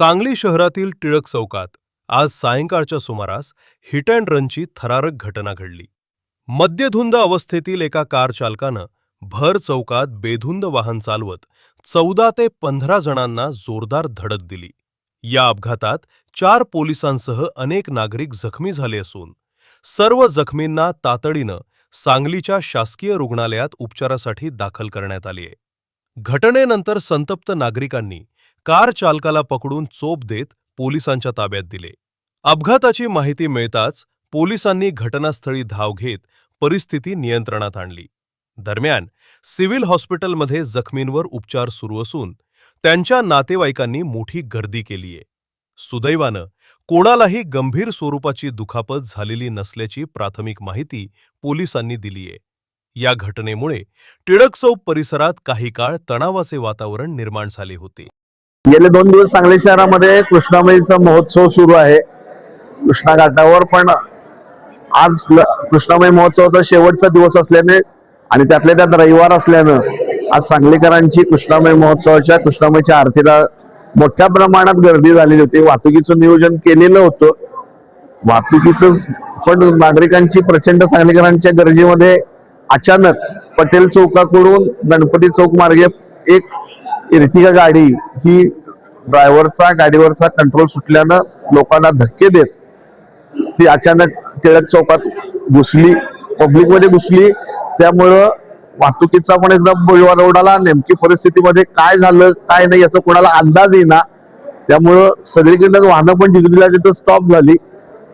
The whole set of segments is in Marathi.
सांगली शहरातील टिळक चौकात आज सायंकाळच्या सुमारास हिट अँड रनची थरारक घटना घडली. मद्यधुंद अवस्थेतील एका कार चालकानं भर चौकात बेधुंद वाहन चालवत चौदा ते पंधरा जणांना जोरदार धडक दिली. या अपघातात चार पोलिसांसह अनेक नागरिक जखमी झाले असून सर्व जखमींना तातडीनं सांगलीच्या शासकीय रुग्णालयात उपचारासाठी दाखल करण्यात आली आहे घटनेनंतर संतप्त नागरिकांनी कार चालकाला पकडून चोप देत पोलिसांच्या ताब्यात दिले. अपघाताची माहिती मिळताच पोलिसांनी घटनास्थळी धाव घेत परिस्थिती नियंत्रणात आणली. दरम्यान सिव्हिल हॉस्पिटलमध्ये जखमींवर उपचार सुरू असून त्यांच्या नातेवाईकांनी मोठी गर्दी केलीये. सुदैवानं कोणालाही गंभीर स्वरूपाची दुखापत झालेली नसल्याची प्राथमिक माहिती पोलिसांनी दिलीये. या घटनेमुळे टिळक चौक परिसरात काही काळ तणावाचे वातावरण निर्माण झाले होते. गेले दोन दिवस सांगली शहरामध्ये कृष्णामाईचा महोत्सव सुरू आहे. कृष्णा घाटावर पण आज ल- कृष्णामाई महोत्सवाचा शेवटचा दिवस असल्याने आणि त्यातल्या त्यात रविवार असल्यानं आज सांगलीकरांची कृष्णामाई महोत्सवाच्या कृष्णामाईच्या आरतीला मोठ्या प्रमाणात गर्दी झालेली होती. वाहतुकीचं नियोजन केलेलं होतं. वाहतुकीचं पण नागरिकांची प्रचंड सांगलीकरांच्या गर्दीमध्ये अचानक पटेल चौकाकडून गणपती चौक मार्गे एक इर्टिगा गाडी ही ड्रायव्हरचा गाडीवरचा कंट्रोल सुटल्यानं लोकांना धक्के देत. ती अचानक टिळक चौकात घुसली पब्लिकमध्ये घुसली. त्यामुळं वाहतुकीचा पण एकदम बोलवार उडाला. नेमकी परिस्थितीमध्ये काय झालं काय नाही याचा कोणाला अंदाज येईना. त्यामुळं सगळीकडनं वाहनं पण जिंकलीला तिथं स्टॉप झाली.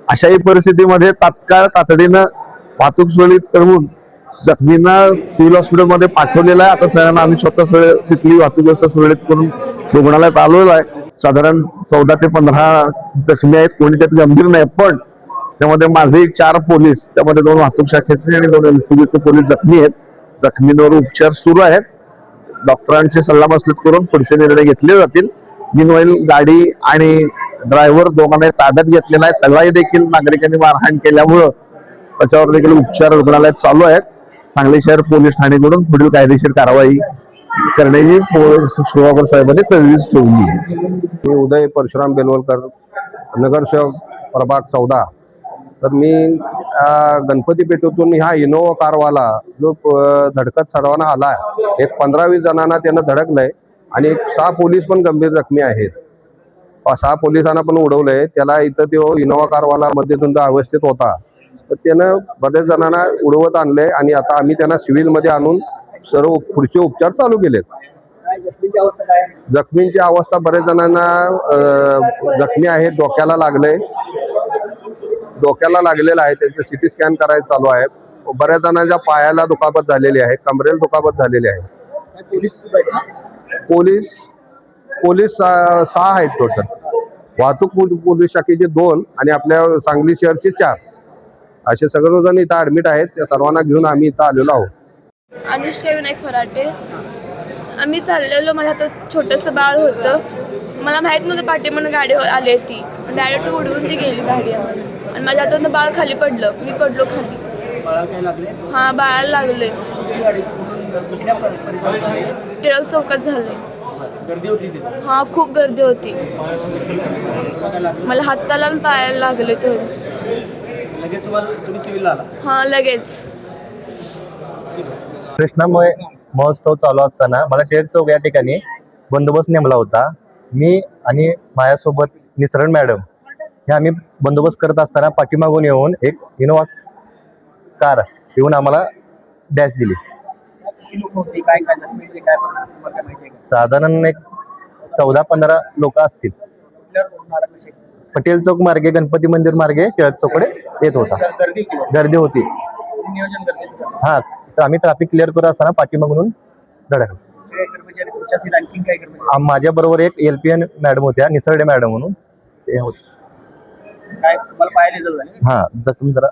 अशाही परिस्थितीमध्ये तात्काळ तातडीनं वाहतूक सुरळीत करून जखमींना सिव्हिल हॉस्पिटलमध्ये पाठवलेलं आहे. आता सगळ्यांना आम्ही स्वतः सगळे तिथली वाहतूक व्यवस्था सुरळीत करून रुग्णालयात आलेलो आहे. साधारण चौदा ते पंधरा जखमी आहेत. कोणी त्यात गंभीर नाही पण त्यामध्ये माझे चार पोलीस त्यामध्ये दोन वाहतूक शाखेचे आणि दोन एलसीबीचे पोलीस जखमी आहेत. जखमींवर उपचार सुरू आहेत. डॉक्टरांचे सल्लामसलत करून पुढचे निर्णय घेतले जातील. मिनवाईल गाडी आणि ड्रायव्हर दोघांना ताब्यात घेतलेला आहे. त्यालाही देखील नागरिकांनी मारहाण केल्यामुळं त्याच्यावर देखील उपचार रुग्णालयात चालू आहेत. सांगली शहर पोलीस ठाणेकडून पुढील कायदेशीर कारवाई करण्याची पो- साहेबांनी तजवीज ठेवली आहे. मी उदय परशुराम बेलवलकर नगरसेवक प्रभाग चौदा. तर मी गणपती पेठेतून ह्या इनोवा कारवाला जो प- धडकत सर्वांना आला एक पंधरा वीस जणांना त्यानं धडकलंय आणि एक सहा पोलीस पण गंभीर जखमी आहेत. सहा पोलिसांना पण उडवलंय. त्याला इथं तो इनोवा कारवाला तुमचा अवस्थेत होता तर त्यानं बरेच जणांना उडवत आणलंय आणि आता आम्ही त्यांना सिव्हिलमध्ये आणून सर्व पुढचे उपचार चालू केलेत. जखमीची अवस्था बरेच जणांना जखमी आहेत डोक्याला लागलंय डोक्याला लागलेलं आहे त्यांचं सिटी स्कॅन करायचं चालू आहे. बऱ्याच जणांच्या पायाला दुखापत झालेली आहे कमरेला दुखापत झालेली आहे. पोलीस? पोलीस सहा आहेत टोटल वाहतूक पोल- पोलीस शाखेचे दोन आणि आपल्या सांगली शहरचे चार. असे सर्वजण इथं ऍडमिट आहेत. त्या सर्वांना घेऊन आम्ही इथं आलेलो आहोत. अनुष्का विनायक फराटे. आम्ही चाललेलो माझ्या हातात छोटंसं बाळ होतं. मला माहीत नव्हतं पाठीमागून गाडी हो- आली ती डायरेक्ट उडवून ती गेली गाडी आम्हाला. आणि माझ्या हातातनं बाळ खाली पडलं. मी पडलो खाली. बाळाला काय लागले हां बाळाला लागले गाडी? टिळक चौकात झाले हां खूप गर्दी होती. मला हाताला आणि पायाला लागले थोडं लगेच तुम्हाला तुम्ही सिव्हिलला आला? हां लगेच. कृष्णामुळे महोत्सव चालू असताना मला टिळक चौक या ठिकाणी बंदोबस्त नेमला होता. मी आणि माझ्यासोबत निसरण मॅडम हे आम्ही बंदोबस्त करत असताना पाठीमागून येऊन एक इनोवा कार येऊन आम्हाला डॅश दिली. साधारण एक चौदा पंधरा लोक असतील? पटेल चौक मार्गे गणपती मंदिर मार्गे टिळक चौकडे येत होता. गर्दी होती. हा तर आम्ही ट्रॅफिक क्लिअर करत असताना पाठीमागून धडक. माझ्या बरोबर एक एल पी एन मॅडम होत्या निसर्डे मॅडम म्हणून. ते होते. हा जरा